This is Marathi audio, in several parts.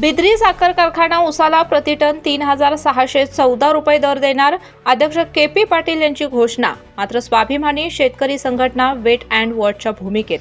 बिद्री साखर कारखाना उसाला प्रतिटन तीन हजार सहाशे चौदा रुपये दर देणार अध्यक्ष के पी पाटील यांची घोषणा. मात्र स्वाभिमानी शेतकरी संघटना वेट अँड वॉटच्या भूमिकेत.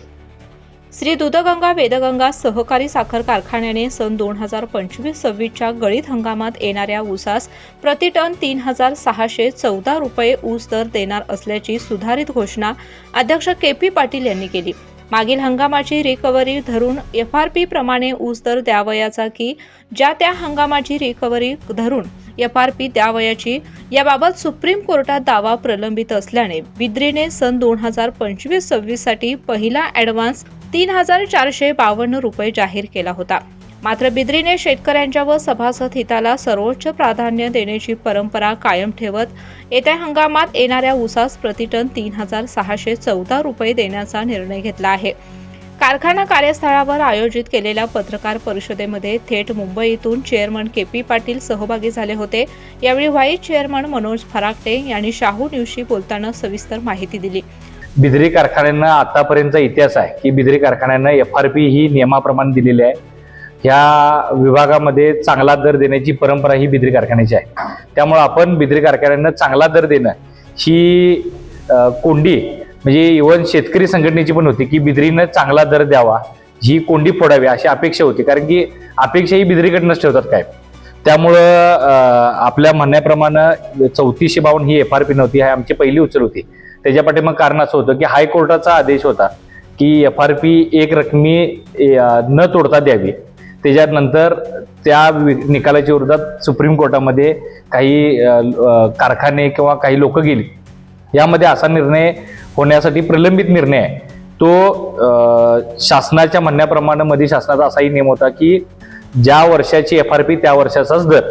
श्री दुधगंगा वेदगंगा सहकारी साखर कारखान्याने सन दोन हजार पंचवीस सव्वीसच्या गळीत हंगामात येणाऱ्या ऊसास प्रतिटन तीन हजार सहाशे चौदा रुपये ऊस दर देणार असल्याची सुधारित घोषणा अध्यक्ष के पी पाटील यांनी केली. मागील हंगामाची रिकव्हरी धरून एफ आर पी प्रमाणे ऊस दर द्यावयाचा की ज्या त्या हंगामाची रिकव्हरी धरून एफ आर पी द्यावयाची याबाबत सुप्रीम कोर्टात दावा प्रलंबित असल्याने बिद्रीने सन दोन हजार पंचवीस सव्वीससाठी पहिला ॲडव्हान्स तीन हजार चारशे बावन्न रुपये जाहीर केला होता. मात्र बिद्रीने शेतकऱ्यांच्या व सभासद हिताला सर्वोच्च प्राधान्य देण्याची परंपरा कायम ठेवत येत्या हंगामात येणाऱ्या ऊसास प्रतिटन तीन हजार सहाशे चौदा रुपये देण्याचा निर्णय घेतला आहे. कारखाना कार्यस्थळावर आयोजित केलेल्या पत्रकार परिषदेमध्ये थेट मुंबईतून चेअरमन के पी पाटील सहभागी झाले होते. यावेळी व्हाईस चेअरमन मनोज फराकटे यांनी शाहू न्यूजशी बोलताना सविस्तर माहिती दिली. बिद्री कारखान्यांना आतापर्यंतचा इतिहास आहे की बिद्री कारखान्यांना एफ आर पी ही नियमाप्रमाणे दिलेली आहे. ह्या विभागामध्ये चांगला दर देण्याची परंपरा ही बिद्री कारखान्याची आहे. त्यामुळं आपण बिद्री कारखान्यांना चांगला दर देणं ही कोंडी म्हणजे इव्हन शेतकरी संघटनेची पण होती की बिद्रीनं चांगला दर द्यावा ही कोंडी फोडावी अशी अपेक्षा होती. कारण की अपेक्षा ही बिद्रीकडनंच ठेवतात काय त्यामुळं आपल्या म्हणण्याप्रमाणे चौतीसशे बावन्न ही एफ आर पी नव्हती हा आमची पहिली उचल होती. त्याच्या पाठीमाग कारण असं होतं की हायकोर्टाचा आदेश होता की एफ आर पी एक रकमी न तोडता द्यावी. त्याच्यानंतर त्या वि- निकालाच्या विरोधात सुप्रीम कोर्टामध्ये काही कारखाने किंवा काही लोक गेली. यामध्ये असा निर्णय होण्यासाठी प्रलंबित निर्णय आहे. तो शासनाच्या म्हणण्याप्रमाणे मध्ये शासनाचा असाही नियम होता की ज्या वर्षाची एफ आर पी त्या वर्षाचाच दर.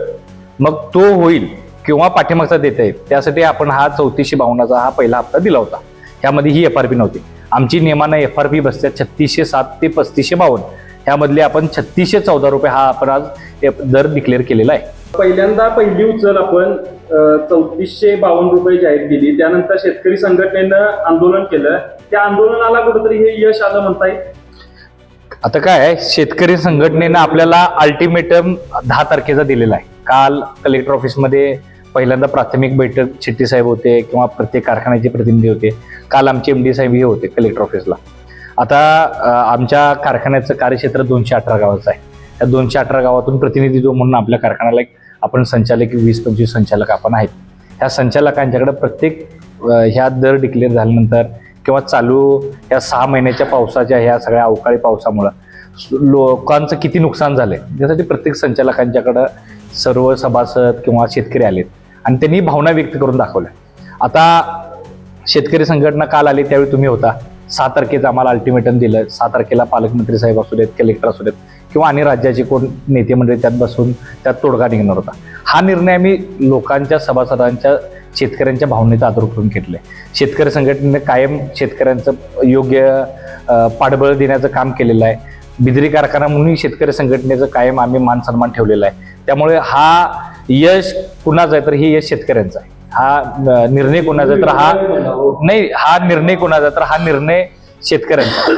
मग तो होईल किंवा पाठीमागचा देता येईल. त्यासाठी आपण हा चौतीसशे बावन्नचा हा पहिला हप्ता दिला होता. ह्यामध्ये ही एफ आर पी नव्हती. आमची नियमानं एफ आर पी बसते छत्तीसशे सात ते पस्तीसशे बावन्न. ह्यामधले आपण छत्तीसशे चौदा रुपये हा आपण आज दर डिक्लेअर केलेला आहे. पहिल्यांदा पहिली उचल आपण चौतीसशे बावन्न रुपये जाहीर केली त्यानंतर शेतकरी संघटनेनं आंदोलन केलं. त्या आंदोलनाला कुठेतरी हे यश आलं म्हणता येईल आता काय आहे, शेतकरी संघटनेनं आपल्याला अल्टिमेटम दहा तारखेचा दिलेला आहे. काल कलेक्टर ऑफिसमध्ये पहिल्यांदा प्राथमिक बैठक शेट्टी साहेब होते किंवा प्रत्येक कारखान्याचे प्रतिनिधी होते. काल आमचे एम डी साहेब हे होते कलेक्टर ऑफिसला आता आमच्या कारखान्याचं कार्यक्षेत्र दोनशे अठरा गावाचं आहे. त्या दोनशे अठरा गावातून प्रतिनिधित्व म्हणून आपल्या कारखान्याला एक आपण संचालक वीस पंचवीस संचालक आपण आहेत. ह्या संचालकांच्याकडे प्रत्येक ह्या दर डिक्लेअर झाल्यानंतर किंवा चालू या सहा महिन्याच्या पावसाच्या ह्या सगळ्या अवकाळी पावसामुळं लोकांचं किती नुकसान झालंय यासाठी प्रत्येक संचालकांच्याकडं सर्व सभासद किंवा शेतकरी आलेत. आणि त्यांनी भावना व्यक्त करून दाखवल्या. आता शेतकरी संघटना काल आली त्यावेळी तुम्ही होता. सहा तारखेचं आम्हाला अल्टिमेटम दिलं. सहा तारखेला पालकमंत्री साहेब असू देत कलेक्टर असू देत किंवा आणि राज्याचे कोण नेते मंडळी त्यात बसून त्यात तोडगा निघणार होता. हा निर्णय आम्ही लोकांच्या सभासदांच्या शेतकऱ्यांच्या भावनेचा आदर करून घेतले शेतकरी संघटनेने कायम शेतकऱ्यांचं योग्य पाठबळ देण्याचं काम केलेलं आहे. बिजली कारखाना म्हणून शेतकरी संघटनेचं कायम आम्ही मान सन्मान ठेवलेला आहे. त्यामुळे हा यश कुणाचं आहे तर हे यश शेतकऱ्यांचं आहे. हा निर्णय कोणाचा तर हा नाही हा निर्णय कोणाचा तर हा निर्णय शेतकऱ्यांचा.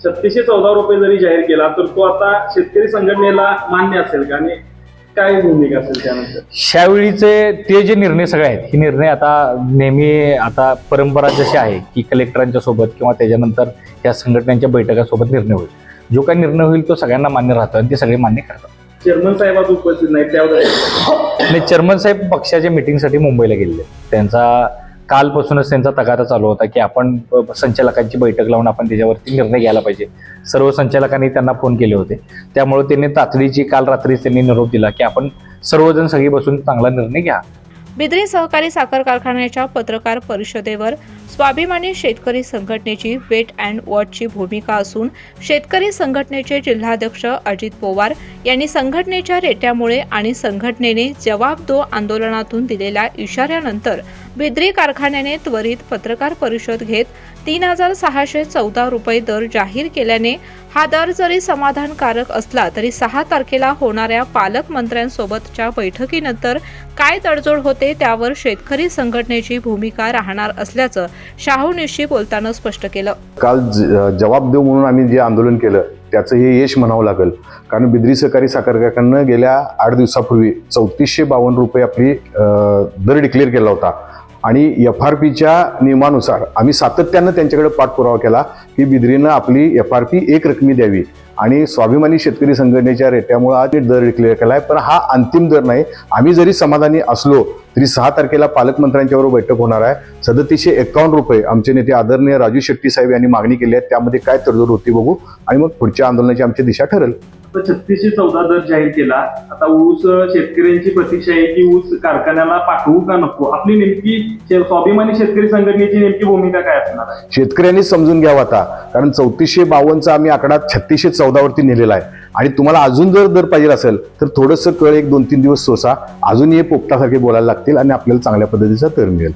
छत्तीसशे चौदा रुपये जरी जाहीर केला तर तो आता शेतकरी संघटनेला मान्य असेल का? आणि काय भूमिका असेल त्यानंतर? ह्यावेळीचे ते जे निर्णय सगळे आहेत हे निर्णय आता नेहमी आता परंपरा जशी आहे की कलेक्टरांच्या सोबत किंवा त्याच्यानंतर या संघटनांच्या बैठकासोबत निर्णय होईल. जो काही निर्णय होईल तो सगळ्यांना मान्य राहतो आणि ते सगळे मान्य करतात. चेअरमन साहेब आज उपस्थित नाही त्यावर चेअरमन साहेब पक्षाच्या मिटिंगसाठी मुंबईला गेले त्यांचा कालपासूनच त्यांचा तगादा चालू होता की आपण संचालकांची बैठक लावून आपण त्याच्यावरती निर्णय घ्यायला पाहिजे. सर्व संचालकांनी त्यांना फोन केले होते. त्यामुळे त्यांनी तातडीची काल रात्रीच त्यांनी निरोप दिला की आपण सर्वजण सगळी बसून चांगला निर्णय घ्या. बिद्री सहकारी साखर कारखान्याच्या पत्रकार परिषदेवर स्वाभिमानी शेतकरी संघटनेची वेट अँड वॉचची भूमिका असून शेतकरी संघटनेचे जिल्हाध्यक्ष अजित पवार यांनी संघटनेच्या रेट्यामुळे आणि संघटनेने जवाब दो आंदोलनातून दिलेल्या इशाऱ्यानंतर बिद्री कारखान्याने त्वरित पत्रकार परिषद घेत तीन हजार सहाशे चौदा रुपये दर जाहीर केल्याने हा दर जरी समाधानकारक असला तरी सहा तारखेला होणाऱ्या पालकमंत्र्यांसोबतच्या बैठकीनंतर काय तडजोड होते त्यावर शेतकरी संघटनेची भूमिका राहणार असल्याचं शाहू न्यूजशी बोलताना स्पष्ट केलं. काल ज- जवाब देऊ म्हणून आम्ही जे आंदोलन केलं त्याचं हे यश म्हणावं लागेल. कारण बिद्री सहकारी साखर कारखान्यानं गेल्या आठ दिवसापूर्वी चौतीसशे बावन्न रुपये आपली दर डिक्लेअर केला होता. आणि एफ आर पीच्या नियमानुसार आम्ही सातत्यानं त्यांच्याकडे पाठपुरावा केला की बिद्रीनं आपली एफ आर पी एक रकमी द्यावी. आणि स्वाभिमानी शेतकरी संघटनेच्या रेट्यामुळे आज दर डिक्लेअर केला आहे पण हा अंतिम दर नाही. आम्ही जरी समाधानी असलो तरी सहा तारखेला पालकमंत्र्यांच्याबरोबर बैठक होणार आहे. सदतीसशे एकावन्न रुपये आमचे नेते आदरणीय राजू शेट्टी साहेब यांनी मागणी केली आहे. त्यामध्ये काय तरतूद होती बघू. आणि मग पुढच्या आंदोलनाची आमची दिशा ठरेल. तर छत्तीसशे चौदा दर जाहीर केला. आता ऊस शेतकऱ्यांची प्रतीक्षा आहे की ऊस कारखान्याला पाठवू का नको? आपली नेमकी स्वाभिमानी शेतकरी संघटनेची नेमकी भूमिका काय असणार शेतकऱ्यांनी समजून घ्यावा आता. कारण चौतीसशे बावन्नचा आम्ही आकडा छत्तीसशे चौदावरती नेलेला आहे. आणि तुम्हाला अजून जर दर पाहिजे असेल तर थोडंसं कळ एक दोन तीन दिवस सोसा. अजून हे पोपटासारखे बोलायला लागतील आणि आपल्याला चांगल्या पद्धतीचा दर मिळेल.